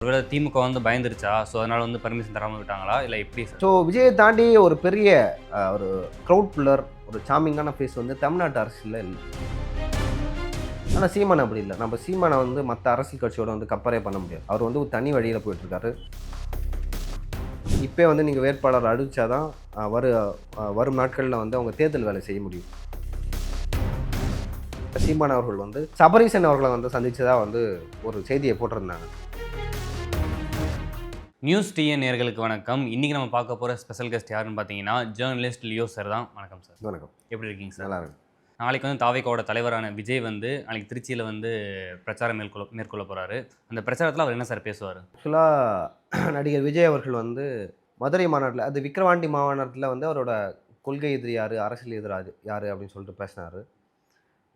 ஒருவேளை திமுக வந்து பயந்துருச்சா? ஸோ அதனால வந்து பர்மிஷன் தராமல் விட்டாங்களா? இல்லை எப்படி ஸோ விஜயை தாண்டி ஒரு பெரிய அஹ், ஒரு க்ரௌட் புல்லர் ஒரு சாமிங்கான ஃபேஸ் வந்து தமிழ்நாட்டு அரசியலில் இல்லை. ஆனால் சீமான் அப்படி இல்லை. நம்ம சீமானை வந்து மற்ற அரசியல் கட்சியோட வந்து கம்பேரே பண்ண முடியாது. அவர் வந்து ஒரு தனி வழியில் போயிட்டுருக்காரு. இப்போ வந்து நீங்கள் வேட்பாளர் அடித்தாதான் வரு அஹ், வரும் நாட்களில் வந்து அவங்க தேர்தல் வேலை செய்ய முடியும். சீமான் அவர்கள் வந்து சபரீசன் அவர்களை வந்து சந்திச்சதா வந்து ஒரு செய்தியை போட்டிருந்தாங்க. நியூஸ் டிஎன் நேர்களுக்கு வணக்கம். இன்றைக்கி நம்ம பார்க்க போகிற ஸ்பெஷல் கெஸ்ட் யாருன்னு பார்த்தீங்கன்னா ஜேர்னலிஸ்ட் லியோ சார் தான். வணக்கம் சார் வணக்கம். எப்படி இருக்கீங்க சார் நல்லா இருக்கு நாளைக்கு வந்து தாவேக்காவோட தலைவரான விஜய் வந்து நாளைக்கு திருச்சியில் வந்து பிரச்சாரம் மேற்கொள்ள மேற்கொள்ள போகிறாரு அந்த பிரச்சாரத்தில் அவர் என்ன சார் பேசுவார்? ஆக்சுவலாக நடிகர் விஜய் அவர்கள் வந்து மதுரை மாநாட்டில் அது விக்கிரவாண்டி மாநாட்டில் வந்து அவரோட கொள்கை எதிரி யார் அரசியல் எதிராது யார் அப்படின்னு சொல்லிட்டு பேசினார்.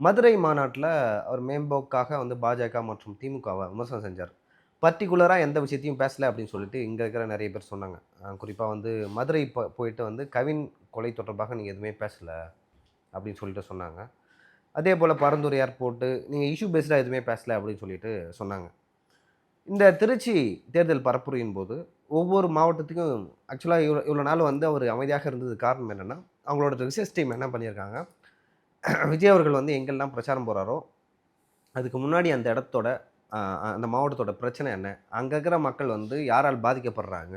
மதுரை மாநாட்டில் அவர் மேம்போக்காக வந்து பாஜக மற்றும் திமுகவை விமர்சனம் செஞ்சார். பர்டிகுலராக எந்த விஷயத்தையும் பேசலை அப்படின்னு சொல்லிட்டு இங்கே இருக்கிற நிறைய பேர் சொன்னாங்க. குறிப்பாக வந்து மதுரை போ போயிட்டு வந்து கவின் கொலை தொடர்பாக நீங்கள் எதுவுமே பேசலை அப்படின்னு சொல்லிட்டு சொன்னாங்க. அதே போல் பரந்தூர் ஏர்போர்ட்டு நீங்கள் இஷ்யூ பேஸ்டாக எதுவுமே பேசலை அப்படின்னு சொல்லிட்டு சொன்னாங்க. இந்த திருச்சி தேர்தல் பரப்புரையின் போது ஒவ்வொரு மாவட்டத்துக்கும் ஆக்சுவலாக இவ்வளோ இவ்வளோ நாள் வந்து அவர் அமைதியாக இருந்தது காரணம் என்னென்னா அவங்களோட ரிசர்ச் டீம் என்ன பண்ணியிருக்காங்க விஜய் அவர்கள் வந்து எங்கெல்லாம் பிரச்சாரம் போகிறாரோ அதுக்கு முன்னாடி அந்த இடத்தோட அந்த மாவட்டத்தோட பிரச்சனை என்ன? அங்கே இருக்கிற மக்கள் வந்து யாரால் பாதிக்கப்படுறாங்க?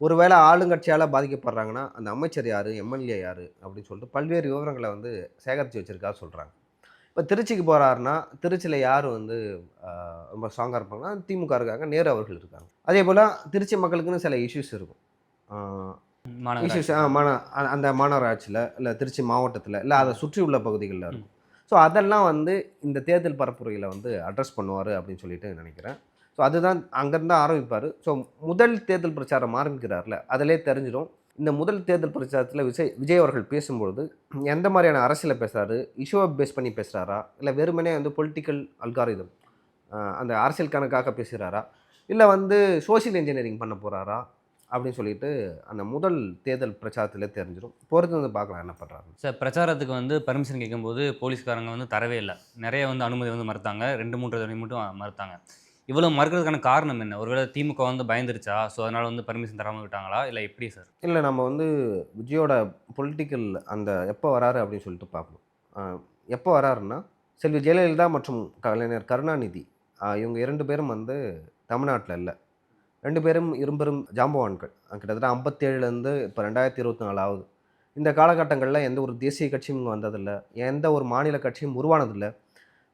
ஒருவேளை ஆளுங்கட்சியால் பாதிக்கப்படுறாங்கன்னா அந்த அமைச்சர் யார் எம்எல்ஏ யார் அப்படின்னு சொல்லிட்டு பல்வேறு விவரங்களை வந்து சேகரித்து வச்சுருக்கா சொல்கிறாங்க இப்போ திருச்சிக்கு போகிறாருன்னா திருச்சியில் யார் வந்து ரொம்ப ஸ்ட்ராங்காக இருப்பாங்கன்னா திமுக இருக்காங்க நேரு அவர்கள் இருக்காங்க. அதே போல் திருச்சி மக்களுக்குன்னு சில இஷ்யூஸ் இருக்கும். இஷ்யூஸ் அ- அந்த மாநகராட்சியில் இல்லை திருச்சி மாவட்டத்தில் இல்லை அதை சுற்றி உள்ள பகுதிகளில் இருக்கும். ஸோ அதெல்லாம் வந்து இந்த தேர்தல் பரப்புரையில் வந்து அட்ரஸ் பண்ணுவார் அப்படின்னு சொல்லிட்டு நினைக்கிறேன். ஸோ அதுதான் அங்கேருந்து ஆரம்பிப்பார். ஸோ முதல் தேர்தல் பிரச்சாரம் ஆரம்பிக்கிறார்ல அதிலே தெரிஞ்சிடும். இந்த முதல் தேர்தல் பிரச்சாரத்தில் விஜய் விஜய் அவர்கள் பேசும்பொழுது எந்த மாதிரியான அரசியலை பேசுகிறாரு இஷ்யூவை பேஸ் பண்ணி பேசுகிறாரா இல்லை வெறுமனே வந்து பொலிட்டிக்கல் அல்காரிதம் அந்த அரசியல் கணக்காக பேசுகிறாரா இல்லை வந்து சோஷியல் இன்ஜினியரிங் பண்ண போகிறாரா அப்படின்னு சொல்லிட்டு அந்த முதல் தேர்தல் பிரச்சாரத்திலே தெரிஞ்சிடும் பொறுத்து வந்து பார்க்கலாம் என்ன பண்ணுறாரு சார் பிரச்சாரத்துக்கு வந்து பர்மிஷன் கேட்கும்போது போலீஸ்காரங்க வந்து தரவே இல்லை. நிறைய வந்து அனுமதி வந்து மறுத்தாங்க. ரெண்டு மூன்று தடவை மட்டும் மறுத்தாங்க. இவ்வளோ மறுக்கிறதுக்கான காரணம் என்ன? ஒருவேளை திமுக வந்து பயந்துருச்சா? ஸோ அதனால வந்து பர்மிஷன் தராமல் விட்டாங்களா? இல்லை எப்படி சார்? இல்லை நம்ம வந்து விஜயோட பொலிட்டிக்கல் அந்த எப்போ வராரு அப்படின்னு சொல்லிட்டு பார்க்கணும். எப்போ வராருன்னா செல்வி ஜெயலலிதா மற்றும் கலைஞர் கருணாநிதி இவங்க இரண்டு பேரும் வந்து தமிழ்நாட்டில் இல்லை. ரெண்டு பேரும் இரும்பெரும் ஜாம்பவான்கள். கிட்டத்தட்ட ஐம்பத்தேழுலேருந்து இப்போ ரெண்டாயிரத்தி இருபத்தி நாலு ஆகுது இந்த காலகட்டங்களில் எந்த ஒரு தேசிய கட்சியும் இங்கே வந்ததில்லை. எந்த ஒரு மாநில கட்சியும் உருவானதில்லை.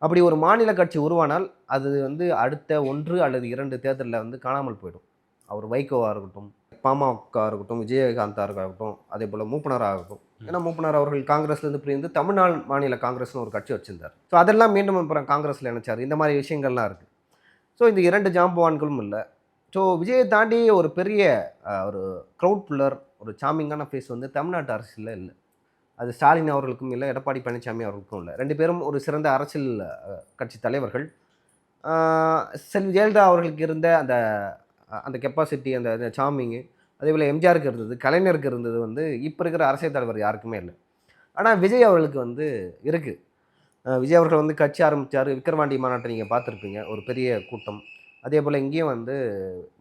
அப்படி ஒரு மாநில கட்சி உருவானால் அது வந்து அடுத்த ஒன்று அல்லது இரண்டு தேர்தலில் வந்து காணாமல் போயிடும். அவர் வைகோவாக இருக்கட்டும் பாமக இருக்கட்டும் விஜயகாந்தாக இருக்கட்டும் அதே போல் மூப்பனராக இருக்கட்டும். ஏன்னா மூப்பனார் அவர்கள் காங்கிரஸ்லேருந்து பிரிந்து தமிழ்நாடு மாநில காங்கிரஸ்னு ஒரு கட்சி வச்சிருந்தார். ஸோ அதெல்லாம் மீண்டும் அப்புறம் காங்கிரஸில் இணைச்சார். இந்த மாதிரி விஷயங்கள்லாம் இருக்குது ஸோ இந்த இரண்டு ஜாம்பவான்களும் இல்லை. ஸோ விஜயை தாண்டி ஒரு பெரிய ஒரு க்ரௌட் புல்லர் ஒரு சாமிங்கான ஃபேஸ் வந்து தமிழ்நாட்டு அரசியலில் இல்லை. அது ஸ்டாலின் அவர்களுக்கும் இல்லை எடப்பாடி பழனிசாமி அவர்களுக்கும் இல்லை. ரெண்டு பேரும் ஒரு சிறந்த அரசியல் கட்சி தலைவர்கள். செல்வி ஜெயலலிதா அவர்களுக்கு இருந்த அந்த அந்த கெப்பாசிட்டி அந்த சாமிங்கு அதே போல் எம்ஜிஆருக்கு இருந்தது கலைஞருக்கு இருந்தது வந்து இப்போ இருக்கிற அரசியல் தலைவர் யாருக்குமே இல்லை. ஆனால் விஜய் அவர்களுக்கு வந்து இருக்குது விஜய் அவர்கள் வந்து கட்சி ஆரம்பித்தார் விக்ரவாண்டி மாநாட்டை நீங்கள் பார்த்துருப்பீங்க. ஒரு பெரிய கூட்டம். அதே போல் இங்கேயும் வந்து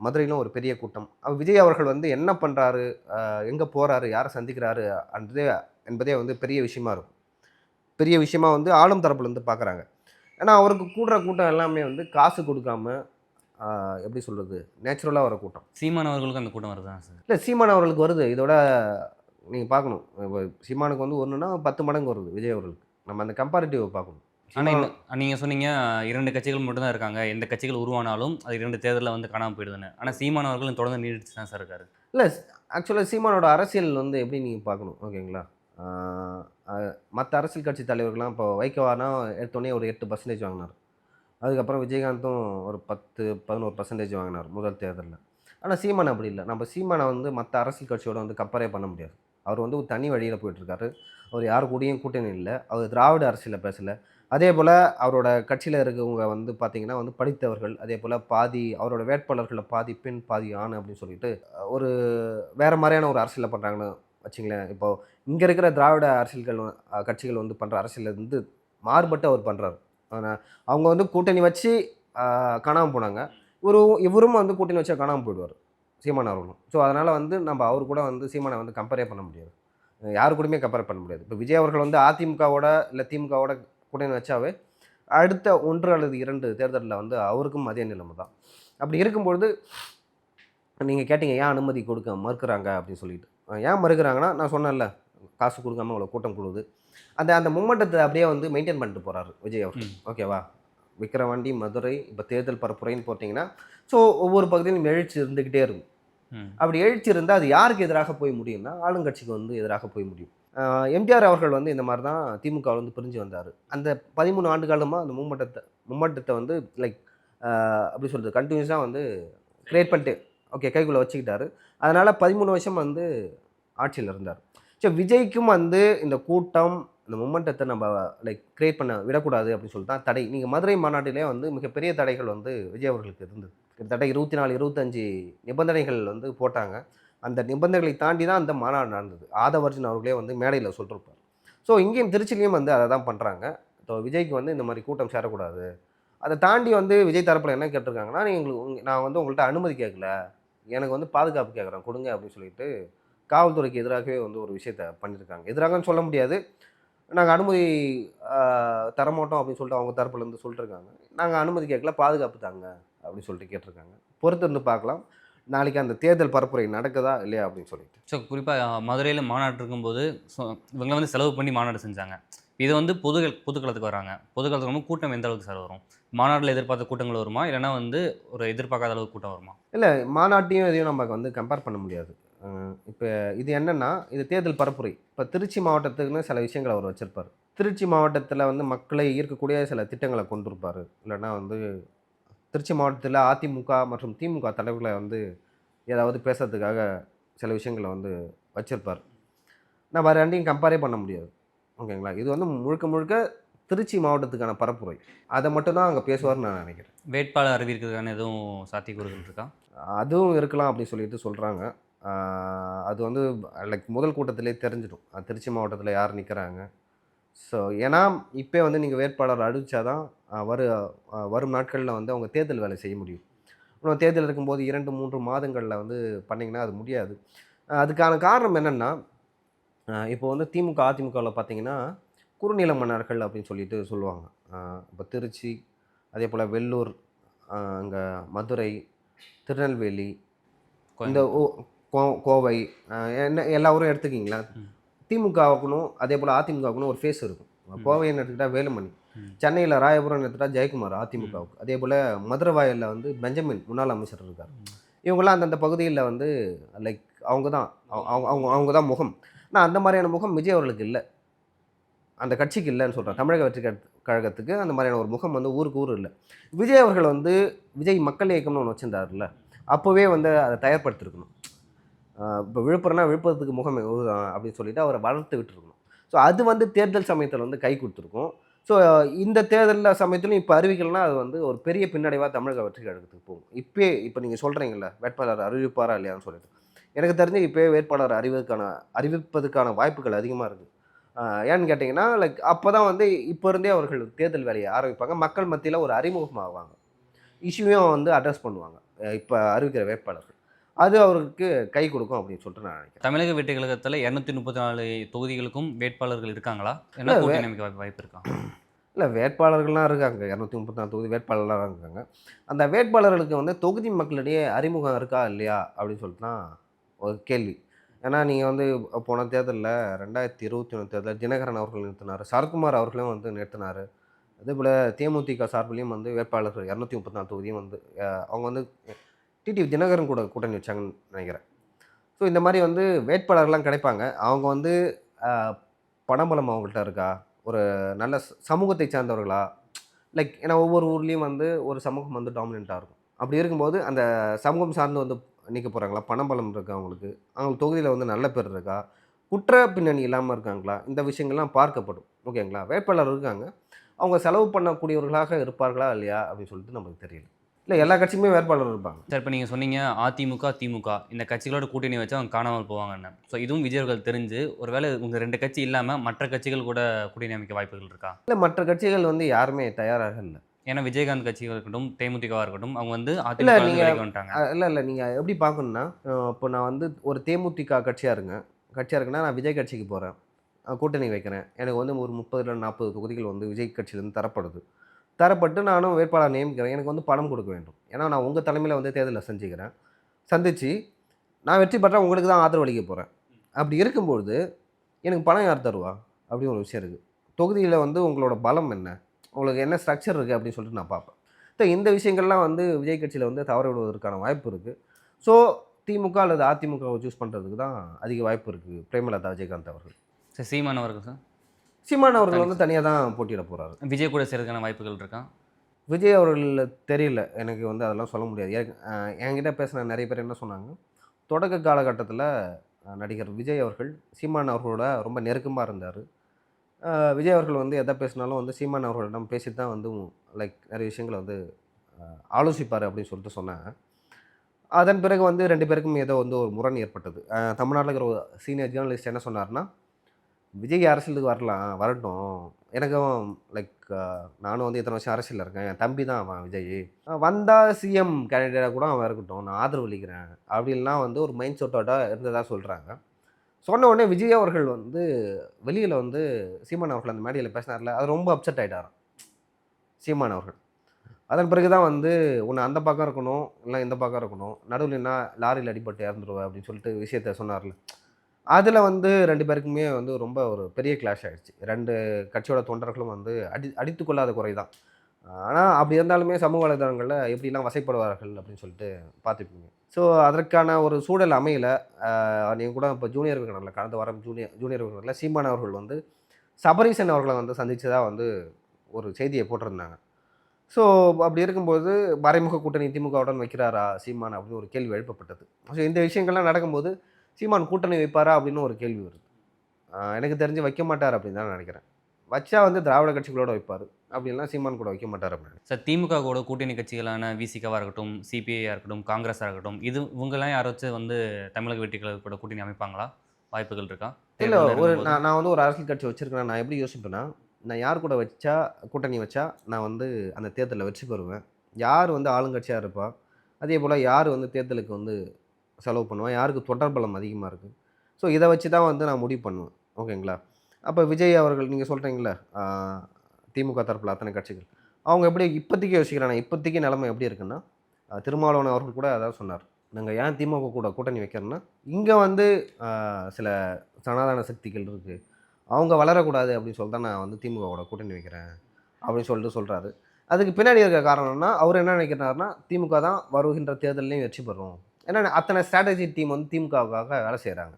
மதுரையிலும் ஒரு பெரிய கூட்டம். விஜய் அவர்கள் வந்து என்ன பண்ணுறாரு எங்கே போகிறாரு யாரை சந்திக்கிறாரு? என்பதே என்பதே வந்து பெரிய விஷயமா இருக்கும். பெரிய விஷயமா வந்து ஆளும் தரப்புலேருந்து பார்க்குறாங்க ஏன்னா அவருக்கு கூடுற கூட்டம் எல்லாமே வந்து காசு கொடுக்காம எப்படி சொல்கிறது நேச்சுரலாக வர கூட்டம். சீமான் அவர்களுக்கும் அந்த கூட்டம் வருதான் சார்? இல்லை சீமான் அவர்களுக்கு வருது. இதோட நீங்கள் பார்க்கணும் இப்போ சீமானுக்கு வந்து ஒன்றுனா பத்து மடங்கு வருது விஜய் அவர்களுக்கு. நம்ம அந்த கம்பேரிட்டிவ் பார்க்கணும் ஆனால் நீங்கள் சொன்னீங்க இரண்டு கட்சிகள் மட்டும்தான் இருக்காங்க. எந்த கட்சிகள் உருவானாலும் அது இரண்டு தேர்தலில் வந்து காணாமல் போயிடுதுன்னு. ஆனால் சீமான் அவர்களும் தொடர்ந்து நீடிச்சு தான் சார் இருக்காரு. இல்லை ஆக்சுவலாக சீமானோட அரசியல் வந்து எப்படி நீங்கள் பார்க்கணும்? ஓகேங்களா? மற்ற அரசியல் கட்சி தலைவர்கள்லாம் இப்போ வைக்கவானா எடுத்தோடனே ஒரு எட்டு பர்சன்டேஜ் வாங்கினார். அதுக்கப்புறம் விஜயகாந்தும் ஒரு பத்து பதினோரு பர்சன்டேஜ் வாங்கினார் முதல் தேர்தலில். ஆனால் சீமான் அப்படி இல்லை. நம்ம சீமானை வந்து மற்ற அரசியல் கட்சியோட வந்து கம்பேரே பண்ண முடியாது. அவர் வந்து ஒரு தனி வழியில் போயிட்டுருக்காரு அவர் யார் கூடயும் கூட்டணி இல்லை. அவர் திராவிட அரசியலில் பேசலை. அதே போல் அவரோட கட்சியில் இருக்கவங்க வந்து பார்த்திங்கன்னா வந்து படித்தவர்கள் அதே போல் பாதி அவரோட வேட்பாளர்களில் பாதி பெண் பாதி ஆண் அப்படின்னு சொல்லிட்டு ஒரு வேறு மாதிரியான ஒரு அரசியலை பண்ணுறாங்கன்னு வச்சுங்களேன் இப்போது இங்கே இருக்கிற திராவிட அரசியல்கள் கட்சிகள் வந்து பண்ணுற அரசியல் வந்து மாறுபட்டு அவர் பண்ணுறாரு அவங்க வந்து கூட்டணி வச்சு காணாமல் போனாங்க. இவரு இவரும் வந்து கூட்டணி வச்சா காணாமல் போயிடுவார் சீமான அவர்களும். ஸோ அதனால் வந்து நம்ம அவர் கூட வந்து சீமானை வந்து கம்பேரே பண்ண முடியாது. யாரு கூடயுமே கம்பேர் பண்ண முடியாது. இப்போ விஜய் அவர்கள் வந்து அதிமுகவோட இல்லை திமுகவோட கூட்டணி வச்சாவே அடுத்த ஒன்று அல்லது இரண்டு தேர்தலில் வந்து அவருக்கும் அதே நிலைமை தான். அப்படி இருக்கும்பொழுது நீங்கள் கேட்டீங்க ஏன் அனுமதி கொடுக்க மறுக்கிறாங்க? அப்படின்னு சொல்லிட்டு. ஏன் மறுக்கிறாங்கன்னா நான் சொன்னேன்ல காசு கொடுக்காம அவ்வளோ கூட்டம் கொடுக்குது அந்த அந்த மூமெண்ட்டத்தை அப்படியே வந்து மெயின்டைன் பண்ணிட்டு போகிறாரு விஜய் அவர்கள். ம். ஓகேவா விக்கிரவாண்டி மதுரை இப்போ தேர்தல் பரப்புரைன்னு போட்டிங்கன்னா ஸோ ஒவ்வொரு பகுதியிலும் எழுச்சி இருந்துக்கிட்டே இருக்கும். அப்படி எழுச்சி இருந்தால் அது யாருக்கு எதிராக போய் முடியும்னா ஆளுங்கட்சிக்கு வந்து எதிராக போய் முடியும். எம்ஜிஆர் அவர்கள் வந்து இந்த மாதிரி தான் திமுக வந்து பிரிஞ்சு வந்தார். அந்த பதிமூணு ஆண்டு காலமாக அந்த மூமெண்டத்தை மூமெண்டத்தை வந்து லைக் அப்படி சொல்கிறது கண்டினியூஸாக வந்து கிரியேட் பண்ணிட்டு ஓகே கைக்குள்ளே வச்சுக்கிட்டாரு. அதனால் பதிமூணு வருஷம் வந்து ஆட்சியில் இருந்தார். ஸோ விஜய்க்கும் வந்து இந்த கூட்டம் இந்த மும்மெண்டத்தை நம்ம லைக் கிரியேட் பண்ண விடக்கூடாது அப்படின்னு சொல்லிட்டு தான் தடை. நீங்கள் மதுரை மாநாட்டிலே வந்து மிகப்பெரிய தடைகள் வந்து விஜய் அவர்களுக்கு இருந்தது. கிட்டத்தட்ட இருபத்தி நாலு இருபத்தஞ்சி நிபந்தனைகள் வந்து போட்டாங்க. அந்த நிபந்தனைகளை தாண்டி தான் அந்த மாநாடு நடந்தது. ஆதவர்ஜன் அவர்களே வந்து மேடையில் சொல்லிருப்பார். ஸோ இங்கேயும் திருச்சிலையும் வந்து அதை தான் பண்ணுறாங்க ஸோ விஜய்க்கு வந்து இந்த மாதிரி கூட்டம் சேரக்கூடாது. அதை தாண்டி வந்து விஜய் தரப்பில் என்ன கேட்டிருக்காங்கன்னா நீங்கள் எங்களுக்கு நான் வந்து உங்கள்கிட்ட அனுமதி கேட்கல எனக்கு வந்து பாதுகாப்பு கேட்குறேன் கொடுங்க அப்படின்னு சொல்லிட்டு காவல்துறைக்கு எதிராகவே வந்து ஒரு விஷயத்த பண்ணியிருக்காங்க எதிராகன்னு சொல்ல முடியாது. நாங்கள் அனுமதி தரமாட்டோம் அப்படின்னு சொல்லிட்டு அவங்க தரப்புலேருந்து சொல்லிட்டுருக்காங்க நாங்கள் அனுமதி கேட்கல பாதுகாப்பு தாங்க அப்படின்னு சொல்லிட்டு கேட்டிருக்காங்க. பொறுத்து இருந்து பார்க்கலாம். நாளைக்கு அந்த தேர்தல் பரப்புரை நடக்குதா இல்லையா அப்படின்னு சொல்லிட்டு. ஸோ குறிப்பாக மதுரையில் மாநாடு இருக்கும்போது ஸோ இவங்க வந்து செலவு பண்ணி மாநாடு செஞ்சாங்க. இது வந்து பொது பொதுக்களத்துக்கு வராங்க. பொதுக்களத்துக்கு வரும்போது கூட்டம் எந்த அளவுக்கு சார் வரும்? மாநாட்டில் எதிர்பார்த்த கூட்டங்கள் வருமா? இல்லைன்னா வந்து ஒரு எதிர்பார்க்காத அளவுக்கு கூட்டம் வருமா? இல்லை மாநாட்டையும் இதையும் நம்ம வந்து கம்பேர் பண்ண முடியாது. இப்போ இது என்னென்னா இது தேர்தல் பரப்புரை. இப்போ திருச்சி மாவட்டத்துக்குன்னு சில விஷயங்களை அவர் வச்சுருப்பார். திருச்சி மாவட்டத்தில் வந்து மக்களை ஈர்க்கக்கூடிய சில திட்டங்களை கொண்டிருப்பார். இல்லைன்னா வந்து திருச்சி மாவட்டத்தில் அதிமுக மற்றும் திமுக தலைவர்களை வந்து ஏதாவது பேசுறதுக்காக சில விஷயங்களை வந்து வச்சுருப்பார். நம்ம ரெண்டையும் கம்பேரே பண்ண முடியாது. ஓகேங்களா? இது வந்து முழுக்க முழுக்க திருச்சி மாவட்டத்துக்கான பரப்புரை. அதை மட்டும்தான் அங்கே பேசுவார்னு நான் நினைக்கிறேன். வேட்பாளர் அறிவிக்கிறதுக்கான எதுவும் சாத்தியக்கூறுகள் இருக்கா? அதுவும் இருக்கலாம் அப்படின்னு சொல்லிட்டு சொல்கிறாங்க அது வந்து லைக் முதல் கூட்டத்திலே தெரிஞ்சிடும். திருச்சி மாவட்டத்தில் யார் நிற்கிறாங்க ஸோ ஏன்னா இப்போ வந்து நீங்கள் வேட்பாளர் அறிவிச்சாதான் அஹ் வரு வரும் நாட்களில் வந்து அவங்க தேர்தல் வேலை செய்ய முடியும். இன்னும் தேர்தல் இருக்கும்போது இரண்டு மூன்று மாதங்களில் வந்து பண்ணிங்கன்னா அது முடியாது. அதுக்கான காரணம் என்னென்னா இப்போ வந்து திமுக அதிமுகவில் பார்த்தீங்கன்னா குறுநில மன்னர்கள் அப்படின்னு சொல்லிட்டு சொல்லுவாங்க. இப்போ திருச்சி அதே போல் வெள்ளூர் அங்கே மதுரை திருநெல்வேலி இந்த கோவை என்ன எல்லா ஊரும் எடுத்துக்கிங்களா? ம். திமுகவுக்குனும் அதே போல் அதிமுகவுக்குன்னு ஒரு ஃபேஸ் இருக்கும். கோவைன்னு எடுத்துக்கிட்டா வேலுமணி. சென்னையில் ராயபுரம் எடுத்துக்கிட்டா ஜெயக்குமார் அதிமுகவுக்கு அதே போல் மதுரை வாயிலில் வந்து பெஞ்சமின் முன்னாள் அமைச்சர் இருக்கார். இவங்கெல்லாம் அந்தந்த பகுதியில் வந்து லைக் அவங்க தான் அவங்க அவங்க அவங்க தான் முகம். ஆனால் அந்த மாதிரியான முகம் விஜய் அவர்களுக்கு இல்லை. அந்த கட்சிக்கு இல்லைன்னு சொல்கிறேன் தமிழக வெற்றி கழக- கழகத்துக்கு அந்த மாதிரியான ஒரு முகம் வந்து ஊருக்கு ஊர் இல்லை. விஜய் அவர்கள் வந்து விஜய் மக்கள் இயக்கம்னு ஒன்று வச்சுருந்தாருல்ல அப்போவே வந்து அதை தயார்படுத்திருக்கணும். இப்போ விழுப்புரம்னா விழுப்புரத்துக்கு முகம் அப்படின்னு சொல்லிட்டு அவரை வளர்த்து விட்டுருக்கணும். ஸோ அது வந்து தேர்தல் சமயத்தில் வந்து கை கொடுத்துருக்கும். ஸோ இந்த தேர்தலில் சமயத்திலும் இப்போ அறிவிக்கலாம் அது வந்து ஒரு பெரிய பின்னடைவாக தமிழக வெற்றி கழகத்துக்கு போகும். இப்போ இப்போ நீங்கள் சொல்கிறீங்கள வேட்பாளர் அறிவிப்பாரா இல்லையான்னு சொல்லிட்டு. எனக்கு தெரிஞ்சு இப்போ வேட்பாளர் அறிவதற்கான அறிவிப்பதற்கான வாய்ப்புகள் அதிகமாக இருக்குது ஏன்னு கேட்டிங்கன்னா லைக் அப்போ தான் வந்து இப்போ இருந்தே அவர்கள் தேர்தல் வேலையை ஆரம்பிப்பாங்க. மக்கள் மத்தியில் ஒரு அறிமுகமாகுவாங்க இஷ்யூவையும் வந்து அட்ரஸ் பண்ணுவாங்க. இப்போ அறிவிக்கிற வேட்பாளர்கள். அது அவருக்கு கை கொடுக்கும் அப்படின்னு சொல்லிட்டு நான் நினைக்கிறேன். தமிழக வெற்றி கழகத்தில் இரநூத்தி முப்பத்தி நாலு தொகுதிகளுக்கும் வேட்பாளர்கள் இருக்காங்களா? என்ன வாய்ப்பு- இருக்கா? இல்லை வேட்பாளர்கள்லாம் இருக்காங்க. இரநூத்தி முப்பத்தி நாலு தொகுதி வேட்பாளர்லாம் இருக்காங்க. அந்த வேட்பாளர்களுக்கு வந்து தொகுதி மக்களிடையே அறிமுகம் இருக்கா இல்லையா? அப்படின்னு சொல்லிட்டு தான் ஒரு கேள்வி. ஏன்னா நீங்கள் வந்து போன தேர்தலில் ரெண்டாயிரத்தி இருபத்தி ஒன்று தேர்தல் தினகரன் அவர்கள் நிறுத்தினார் சரத்குமார் அவர்களும் வந்து நிறுத்தினார். அதே போல் தேமுதிக சார்பிலையும் வந்து வேட்பாளர்கள் இரநூத்தி முப்பத்தி நாலு தொகுதியும் வந்து அவங்க வந்து டிடிவி தினகரன் கூட கூட்டணி வச்சாங்கன்னு நினைக்கிறேன். ஸோ இந்த மாதிரி வந்து வேட்பாளர்கள்லாம் கிடைப்பாங்க. அவங்க வந்து பணபலம் அவங்கள்ட்ட இருக்கா? ஒரு நல்ல சமூகத்தை சார்ந்தவர்களா? லைக் ஏன்னா ஒவ்வொரு ஊர்லேயும் வந்து ஒரு சமூகம் வந்து டாமினண்ட்டாக இருக்கும். அப்படி இருக்கும்போது அந்த சமூகம் சார்ந்து வந்து நிற்க போகிறாங்களா பணபலம் இருக்கா அவங்களுக்கு? அவங்களுக்கு தொகுதியில் வந்து நல்ல பேர் இருக்கா? குற்ற பின்னணி இல்லாமல் இருக்காங்களா? இந்த விஷயங்கள்லாம் பார்க்கப்படும். ஓகேங்களா? வேட்பாளர் இருக்காங்க. அவங்க செலவு பண்ணக்கூடியவர்களாக இருப்பார்களா? இல்லையா? அப்படின்னு சொல்லிட்டு நமக்கு தெரியல. இல்லை எல்லா கட்சியுமே வேட்பாளர் இருப்பாங்க. சார் இப்போ நீங்கள் சொன்னீங்க அதிமுக திமுக. இந்த கட்சிகளோட கூட்டணி வச்சு அவங்க காணாமல் போவாங்கன்னு. ஸோ இதுவும் விஜய் அவர்கள் தெரிஞ்சு ஒருவேளை உங்கள் ரெண்டு கட்சி இல்லாமல் மற்ற கட்சிகள் கூட கூட்டணி அமைக்க வாய்ப்புகள் இருக்கா? இல்லை மற்ற கட்சிகள் வந்து யாருமே தயாராக இல்லை. ஏன்னா விஜயகாந்த் கட்சியாக இருக்கட்டும் தேமுதிகவாக இருக்கட்டும் அவங்க வந்து இல்ல, அதிமுக ல இருந்து நீங்க- விலகி வந்துட்டாங்க. அஹ் இல்ல இல்ல நீங்க எப்படி பார்க்கணும்னா அஹ் இப்போ நான் வந்து ஒரு தேமுதிக கட்சியா இருங்க. கட்சியா இருக்குன்னா நான் விஜய் கட்சிக்கு போறேன். அஹ் கூட்டணி வைக்கிறேன். எனக்கு வந்து ஒரு முப்பதுல நாற்பது தொகுதிகள் வந்து விஜய் கட்சியிலேருந்து தரப்படுது. தரப்பட்டு நானும் வேட்பாளர் நியமிக்கிறேன். எனக்கு வந்து பணம் கொடுக்க வேண்டும். ஏன்னா நான் உங்கள் தலைமையில் வந்து தேர்தலில் செஞ்சுக்கிறேன் சந்தித்து நான் வெற்றி பெற்றா உங்களுக்கு தான் ஆதரவு அளிக்க போகிறேன் அப்படி இருக்கும்பொழுது எனக்கு பணம் யார் தருவா? அப்படின்னு ஒரு விஷயம் இருக்குது தொகுதியில் வந்து உங்களோட பலம் என்ன? உங்களுக்கு என்ன ஸ்ட்ரக்சர் இருக்குது அப்படின்னு சொல்லிட்டு நான் பார்ப்பேன். ஸோ இந்த விஷயங்கள்லாம் வந்து விஜய் கட்சியில் வந்து தவற விடுவதற்கான வாய்ப்பு இருக்குது ஸோ திமுக அல்லது அதிமுகவை சூஸ் பண்ணுறதுக்கு தான் அதிக வாய்ப்பு இருக்குது பிரேமலதா விஜயகாந்த் அவர்கள். சார் சீமான் அவர்கள் சார் சீமான் அவர்கள் வந்து தனியாக தான் போட்டியிட போகிறாரு விஜய் கூட சேர்றதுக்கான வாய்ப்புகள் இருக்கா? விஜய் அவர்கள் தெரியல. எனக்கு வந்து அதெல்லாம் சொல்ல முடியாது. என்கிட்ட பேசின நிறைய பேர் என்ன சொன்னாங்க? தொடக்க காலகட்டத்தில் நடிகர் விஜய் அவர்கள் சீமான் அவர்களோட ரொம்ப நெருக்கமாக இருந்தார். விஜய் அவர்கள் வந்து எதை பேசினாலும் வந்து சீமான் அவர்களிடம் பேசி தான் வந்து லைக் நிறைய விஷயங்களை வந்து ஆலோசிப்பார் அப்படின்னு சொல்லிட்டு சொன்னாங்க. அதன் பிறகு வந்து ரெண்டு பேருக்கும் ஏதோ வந்து ஒரு முரண் ஏற்பட்டது. தமிழ்நாட்டில் இருக்கிற ஒரு சீனியர் ஜேர்னலிஸ்ட் என்ன சொன்னார்னா விஜய் அரசியலுக்கு வரலாம் வரட்டும். எனக்கும் லைக் நானும் வந்து இத்தனை வருஷம் அரசியலில் இருக்கேன். என் தம்பி தான் அவன் விஜய். வந்தால் சிஎம் கேண்டிடேட்டாக கூட அவன் இருக்கட்டும். நான் ஆதரவு அளிக்கிறேன். அப்படின்லாம் வந்து ஒரு மைண்ட் செட்டோட இருந்ததாக சொல்கிறாங்க சொன்ன உடனே விஜய் அவர்கள் வந்து வெளியில் வந்து சீமான் அவர்கள் அந்த மேடையில் பேசினார்ல அது ரொம்ப அப்செட் ஆகிட்டாராம் சீமான் அவர்கள். அதன் பிறகு தான் வந்து ஒன்று அந்த பக்கம் இருக்கணும் இல்லை இந்த பக்கம் இருக்கணும். நடுவில் என்ன லாரியில் அடிபட்டு இறந்துருவேன் அப்படின்னு சொல்லிட்டு விஷயத்த சொன்னார்ல. அதில் வந்து ரெண்டு பேருக்குமே வந்து ரொம்ப ஒரு பெரிய கிளாஷ் ஆகிடுச்சு ரெண்டு கட்சியோட தொண்டர்களும் வந்து அடி அடித்து கொள்ளாத குறை தான் ஆனால் அப்படி இருந்தாலுமே சமூக வலைதளங்களில் எப்படிலாம் வசைப்படுவார்கள் அப்படின்னு சொல்லிட்டு பார்த்துப்பீங்க ஸோ அதற்கான ஒரு சூழல் அமையல. நீங்கள் கூட இப்போ ஜூனியர் விகடனில் கடந்த வாரம் ஜூனியர் ஜூனியர் விகடனில் சீமான் அவர்கள் வந்து சபரீசன் அவர்களை வந்து சந்தித்ததாக வந்து ஒரு செய்தியை போட்டிருந்தாங்க. ஸோ அப்படி இருக்கும்போது மறைமுக கூட்டணி திமுகவுடன் வைக்கிறாரா சீமான் அப்படின்னு ஒரு கேள்வி எழுப்பப்பட்டது. ஸோ இந்த விஷயங்கள்லாம் நடக்கும்போது சீமான் கூட்டணி வைப்பாரா அப்படின்னு ஒரு கேள்வி வருது. எனக்கு தெரிஞ்சு வைக்க மாட்டார் அப்படின்னு தான் நினைக்கிறேன். வச்சா வந்து திராவிட கட்சிகளோட வைப்பார். அப்படின்லாம் சீமான் கூட வைக்க மாட்டார் அப்படின்னு சார் திமுக கூட கூட்டணி கட்சிகளான விசிகாவாக இருக்கட்டும் சிபிஐயாக இருக்கட்டும் காங்கிரஸாக இருக்கட்டும் இது இவங்கெல்லாம் யாராச்சும் வந்து தமிழக வெற்றி கழக கூட கூட்டணி அமைப்பாங்களா? வாய்ப்புகள் இருக்கா? இல்லை ஒரு. நான் நான் வந்து ஒரு அரசியல் கட்சி வச்சிருக்கேன் நான் எப்படி யோசிப்பேன்னா நான் யார் கூட வச்சா கூட்டணி வச்சா நான் வந்து அந்த தேர்தலில் வெற்றி பெறுவேன். யார் வந்து ஆளுங்கட்சியாக இருப்பா அதே போல் யார் வந்து தேர்தலுக்கு வந்து செலவு பண்ணுவேன். யாருக்கு? தொடர் பலம் அதிகமாக இருக்குது ஸோ இதை வச்சு தான் வந்து நான் முடிவு பண்ணுவேன். ஓகேங்களா? அப்போ விஜய் அவர்கள் நீங்கள் சொல்கிறீங்களா திமுக தரப்பில் அத்தனை கட்சிகள். அவங்க எப்படி இப்போதைக்கு யோசிக்கிறாங்க? இப்போதைக்கு நிலைமை எப்படி இருக்குன்னா திருமாவளவன் அவர்கள் கூட அதான் சொன்னார். நாங்கள் ஏன் திமுக கூட கூட்டணி வைக்கிறோன்னா இங்கே வந்து சில சனாதன சக்திகள் இருக்குது அவங்க வளரக்கூடாது அப்படின்னு சொல்லி தான் நான் வந்து திமுகவோட கூட்டணி வைக்கிறேன் அப்படின்னு சொல்லிட்டு சொல்கிறாரு அதுக்கு பின்னாடி இருக்க காரணம்னா அவர் என்ன நினைக்கிறாருன்னா திமுக தான் வருகின்ற தேர்தலையும் வெற்றி பெறும். ஏன்னா அத்தனை ஸ்ட்ராட்டஜி டீம் வந்து திமுகவுக்காக வேலை செய்கிறாங்க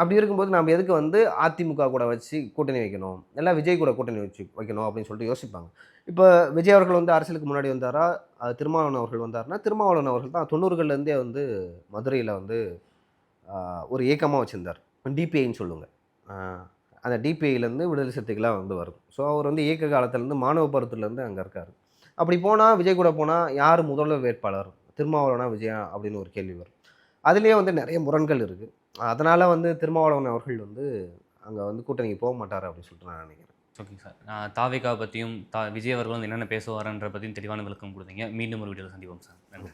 அப்படி இருக்கும்போது நம்ம எதுக்கு வந்து அதிமுக கூட வச்சு கூட்டணி வைக்கணும்? எல்லாம் விஜய் கூட கூட்டணி வச்சு வைக்கணும் அப்படின்னு சொல்லிட்டு யோசிப்பாங்க. இப்போ விஜய் அவர்கள் வந்து அரசியலுக்கு முன்னாடி வந்தாரா? அது திருமாவளவன் அவர்கள் வந்தாருன்னா திருமாவளவன் அவர்கள் தான் தொண்ணூறுகள்லேருந்தே வந்து மதுரையில் வந்து ஒரு இயக்கமாக வச்சுருந்தார். டிபிஐன்னு சொல்லுங்க அந்த டிபிஐலேருந்து விடுதலை சிறுத்தைகளாக வந்து வரும். ஸோ அவர் வந்து இயக்க காலத்துலேருந்து மாணவ பருவத்துலேருந்து அங்கே இருக்கார். அப்படி போனால் விஜய் கூட போனால் யார் முதல்வர் வேட்பாளர்? திருமாவளவனா விஜயா அப்படின்னு ஒரு கேள்வி வரும். அதுலேயே வந்து நிறைய முரண்கள் இருக்குது அதனால் வந்து திருமாவளவன் அவர்கள் வந்து அங்கே வந்து கூட்டணிக்கு போக மாட்டார் அப்படின்னு சொல்லிட்டு நான் நினைக்கிறேன். ஓகேங்க சார். நான் தாவிகா பற்றியும் தா விஜய் அவர்கள் வந்து என்னென்ன பேசுவாரன்ற பற்றியும் தெளிவான விளக்கம் கொடுத்தீங்க. மீண்டும் ஒரு வீடியோவில் சந்திப்போம் சார். நன்றி.